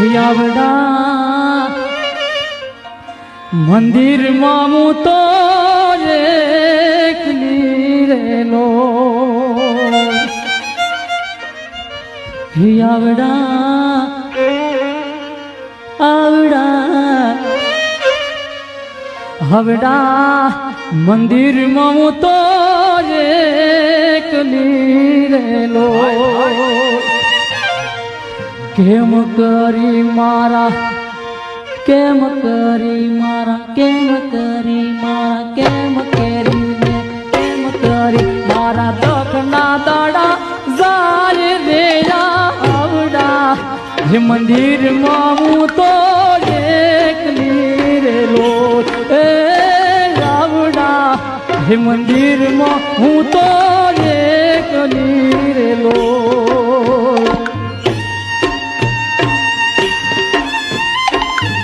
આવડા મંદિરમાં હું તો રેલો આવડા આવડા હવડા મંદિરમાં હું તો રેલો કેમ કરી મારા? કેમ કરી મારા? કેમ કરી મારા? કેમ કરી ને કેમ કરી મારા દખના દાડા? જાય દેયા આવડા. હે મંદિરમાં હું તો એકલી રેલો એ આવડા હે મંદિરમાં હું તો